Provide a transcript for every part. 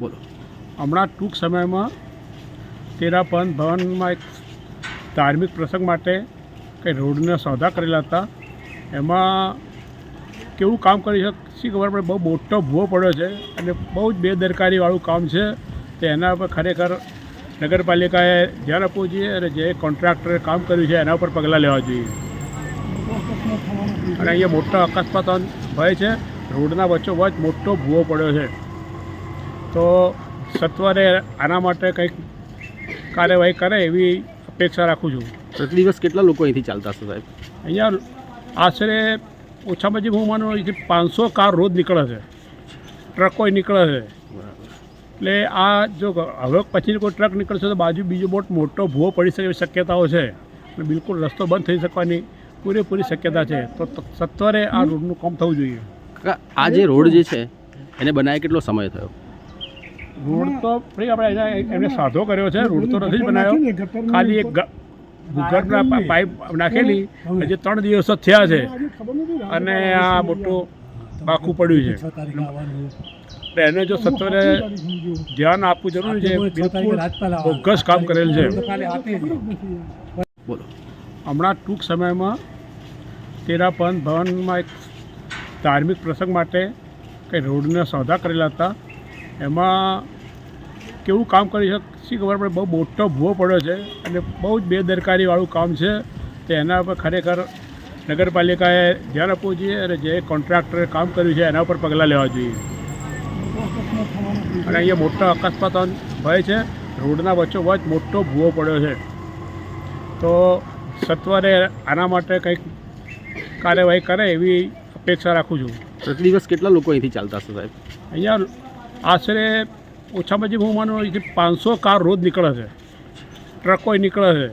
બોલો. હમણાં ટૂંક સમયમાં તેરાપન ભવનમાં એક ધાર્મિક પ્રસંગ માટે કંઈ રોડના સોદા કરેલા હતા. એમાં કેવું કામ કરી છે શી ખબર પડે? બહુ મોટો ભૂવો પડ્યો છે અને બહુ જ બેદરકારીવાળું કામ છે. તો એના પર ખરેખર નગરપાલિકાએ ધ્યાન આપવું જોઈએ અને જે કોન્ટ્રાક્ટરે કામ કર્યું છે એના ઉપર પગલાં લેવા જોઈએ. અને અહીંયા મોટા અકસ્માત ભય છે. રોડના વચ્ચોવચ મોટો ભૂવો પડ્યો છે. તો સત્વરે આના માટે કંઈક કાર્યવાહી કરે એવી અપેક્ષા રાખું છું. પ્રતિ દિવસ કેટલા લોકો અહીંથી ચાલતા હશે સાહેબ? અહીંયા આશરે ઓછામાં ઓછી હું માનું કે પાંચસો કાર રોજ નીકળે છે. ટ્રકો નીકળે છે. એટલે આ જો હવે પછી કોઈ ટ્રક નીકળશે તો બાજુ બીજો બહુ મોટો ભૂવો પડી શકે એવી શક્યતાઓ છે. અને બિલકુલ રસ્તો બંધ થઈ શકવાની પૂરેપૂરી શક્યતા છે. તો ત- સત્વરે આ રોડનું કામ થવું જોઈએ. આ જે રોડ જે છે એને બનાવે કેટલો સમય થયો? રોડ તો ફરી આપણે એના એમને સાધો કર્યો છે રોડ તો નથી બનાવ્યો ખાલી એક ભૂગર્ભના પાઇપ નાખેલી હજી ત્રણ દિવસ થયા છે. અને આ મોટું પાકું પડ્યું છે. એને જો સત્વરે ધ્યાન આપવું જરૂરી છે. બિલકુલ બોગસ કામ કરેલ છે. બોલો. હમણાં ટૂંક સમયમાં તેરાપન ભવનમાં એક ધાર્મિક પ્રસંગ માટે કંઈ રોડને સોદા કરેલા હતા. એમાં કેવું કામ કરી શકી શી ખબર પડે? બહુ મોટો ભૂવો પડ્યો છે અને બહુ જ બેદરકારીવાળું કામ છે. તો એના પર ખરેખર નગરપાલિકાએ ધ્યાન આપવું જોઈએ અને જે કોન્ટ્રાક્ટરે કામ કર્યું છે એના ઉપર પગલાં લેવા જોઈએ. અને અહીંયા મોટો અકસ્માત ભય છે. રોડના વચ્ચોવચ મોટો ભૂવો પડ્યો છે. તો સત્વરે આના માટે કંઈક કાર્યવાહી કરે એવી અપેક્ષા રાખું છું. પ્રતિ દિવસ કેટલા લોકો અહીંથી ચાલતા હશે સાહેબ? અહીંયા આશરે ઓછામાં ઓછી હું માનું કે પાંચસો કાર રોજ નીકળે છે. ટ્રકોય નીકળે છે.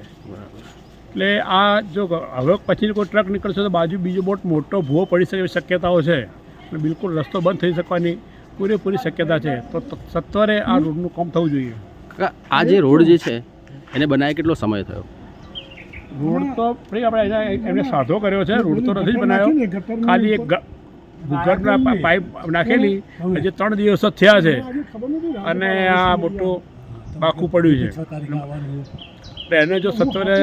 એટલે આ જો હવે પછી કોઈ ટ્રક નીકળશે તો બાજુ બીજો બહુ મોટો ભૂવો પડી શકે એવી શક્યતાઓ છે. અને બિલકુલ રસ્તો બંધ થઈ શકવાની પૂરેપૂરી શક્યતા છે. તો સત્વરે આ રોડનું કામ થવું જોઈએ. આ જે રોડ જે છે એને બનાવે કેટલો સમય થયો? રોડ તો ફરી આપણે એના એમને સાધો કર્યો છે. રોડ તો નથી જ બનાવ્યો. ખાલી એક ભૂગર્ભના પાઇપ નાખેલી હજી ત્રણ દિવસ જ થયા છે. અને આ મોટું પાકું પડ્યું છે. એને જો સત્વરે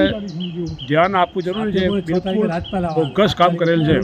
ધ્યાન આપવું જરૂરી છે. બિલકુલ બોગસ કામ કરેલ છે.